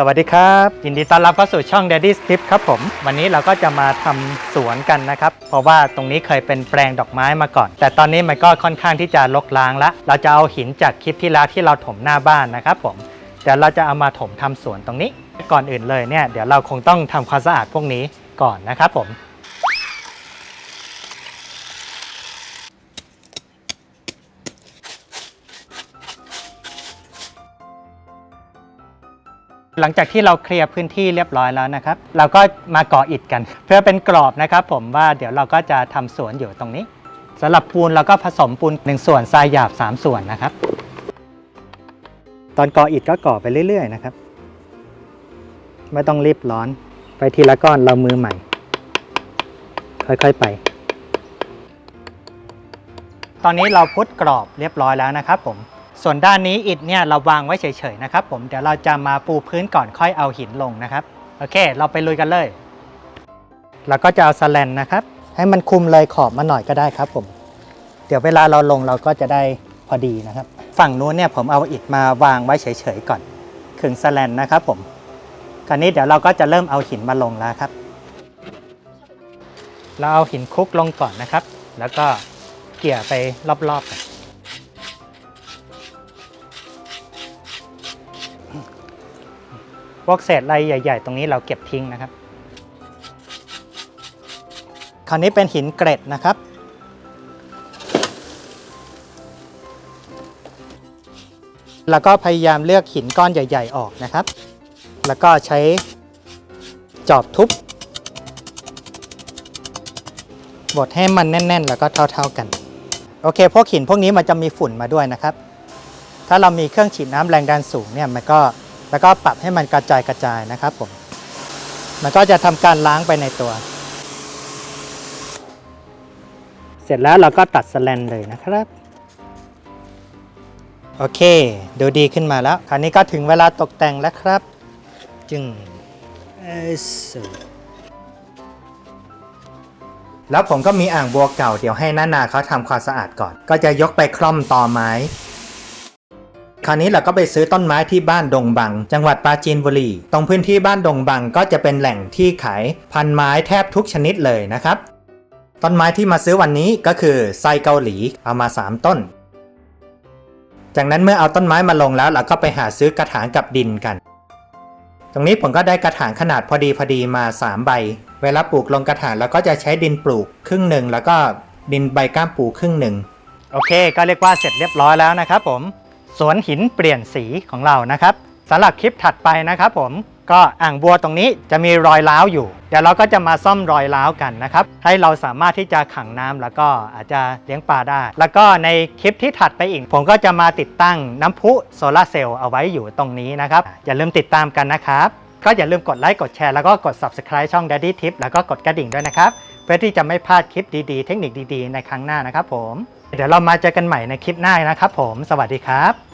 สวัสดีครับ ยินดีต้อนรับเข้าสู่ช่อง Daddy's Tip ครับผม วันนี้เราก็จะมาทำสวนกันนะครับ เพราะว่าตรงนี้เคยเป็นแปลงดอกไม้มาก่อน แต่ตอนนี้มันก็ค่อนข้างที่จะลกล้างละ เราจะเอาหินจากคลิปที่แล้วที่เราถมหน้าบ้านนะครับผมเดี๋ยวเราจะเอามาถมทำสวนตรงนี้ ก่อนอื่นเลยเนี่ยเดี๋ยวเราคงต้องทำความสะอาดพวกนี้ก่อนนะครับผม หลังจากที่เราเคลียร์พื้นที่เรียบร้อยแล้วนะครับ เราก็มาก่ออิฐกัน เพื่อเป็นกรอบนะครับ ผมว่าเดี๋ยวเราก็จะทำสวนอยู่ตรงนี้สำหรับปูนเราก็ผสมปูน1ส่วนทรายหยาบ 3 ส่วนนะครับ ตอนก่ออิฐก็ก่อไปเรื่อย ๆ นะครับ ไม่ต้องรีบร้อน ไปทีละก้อนเรามือใหม่ ค่อยๆไป ตอนนี้เราพุทธกรอบเรียบร้อยแล้วนะครับผม ส่วนด้านนี้อิฐเนี่ยเราวางไว้เฉยๆนะครับผมเดี๋ยวเราจะมาปูพื้นก่อนค่อยเอาหินลงนะครับโอเค เราไปลุยกันเลยเราก็จะเอาสแลนนะครับ ให้มันคุมเลยขอบมาหน่อยก็ได้ครับผมเดี๋ยวเวลาเราลงเราก็จะได้พอดีนะครับ ฝั่งนู้นเนี่ยผมเอาอิฐมาวางไว้เฉยๆก่อนขึงสแลนนะครับผมคราวนี้เดี๋ยวเราก็จะเริ่มเอาหินมาลงแล้วครับ เราเอาหินคลุกลงก่อนนะครับ แล้วก็เกี่ยไปรอบๆ พวกเศษอะไรใหญ่ ๆ ตรงนี้เราเก็บทิ้งนะครับ คราวนี้เป็นหินเกร็ดนะครับ แล้วก็พยายามเลือกหินก้อนใหญ่ ๆ ออกนะครับ แล้วก็ใช้จอบทุบบดให้มันแน่น ๆ แล้วก็เท่า ๆกัน โอเค พวกหินพวกนี้มันจะมีฝุ่นมาด้วยนะครับ ถ้าเรามีเครื่องฉีดน้ำแรงดันสูงเนี่ยมันก็ แล้วก็ปรับให้มันกระจายกระจายนะครับผม มันก็จะทำการล้างไปในตัว เสร็จแล้วเราก็ตัดสแลนเลยนะครับ โอเค ดูดีขึ้นมาแล้ว คราวนี้ก็ถึงเวลาตกแต่งแล้วครับ จึงเอสแล้วผมก็มีอ่างบัวเก่าเดี๋ยวให้น้านาเขาทำความสะอาดก่อน ก็จะยกไปคล่อมตอไม้ คราวนี้เราก็ไปซื้อต้นไม้ที่บ้านดงบัง จังหวัดปราจีนบุรี ตรงพื้นที่บ้านดงบังก็จะเป็นแหล่งที่ขายพันไม้แทบทุกชนิดเลยนะครับ ต้นไม้ที่มาซื้อวันนี้ก็คือไซเกาหลีเอามา 3 ต้น จากนั้นเมื่อเอาต้นไม้มาลงแล้วเราก็ไปหาซื้อกระถางกับดินกัน ตรงนี้ผมก็ได้กระถางขนาดพอดีพอดีมา 3 ใบ เวลาปลูกลงกระถางเราก็จะใช้ดินปลูกครึ่งหนึ่งแล้วก็ดินใบก้ามปูครึ่งหนึ่งโอเค ก็เรียกว่าเสร็จเรียบร้อยแล้วนะครับผม สวนหินเปลี่ยนสีของเรานะครับสำหรับคลิปถัดไปนะครับผมก็อ่างบัวตรงนี้จะมีรอยร้าวอยู่ เดี๋ยวเราก็จะมาซ่อมรอยร้าวกันนะครับ ให้เราสามารถที่จะขังน้ำแล้วก็อาจจะเลี้ยงปลาได้ แล้วก็ในคลิปที่ถัดไปอีก ผมก็จะมาติดตั้งน้ำพุโซลาร์เซลล์เอาไว้อยู่ตรงนี้นะครับ อย่าลืมติดตามกันนะครับ ก็อย่าลืมกดไลค์กดแชร์แล้วก็กด subscribe ช่อง Daddy Tip แล้วก็กดกระดิ่งด้วยนะครับ เพื่อที่จะไม่พลาดคลิปดีๆ เทคนิคดีๆ ในครั้งหน้านะครับผม เดี๋ยวเรามาเจอกันใหม่ในคลิปหน้านะครับผม สวัสดีครับ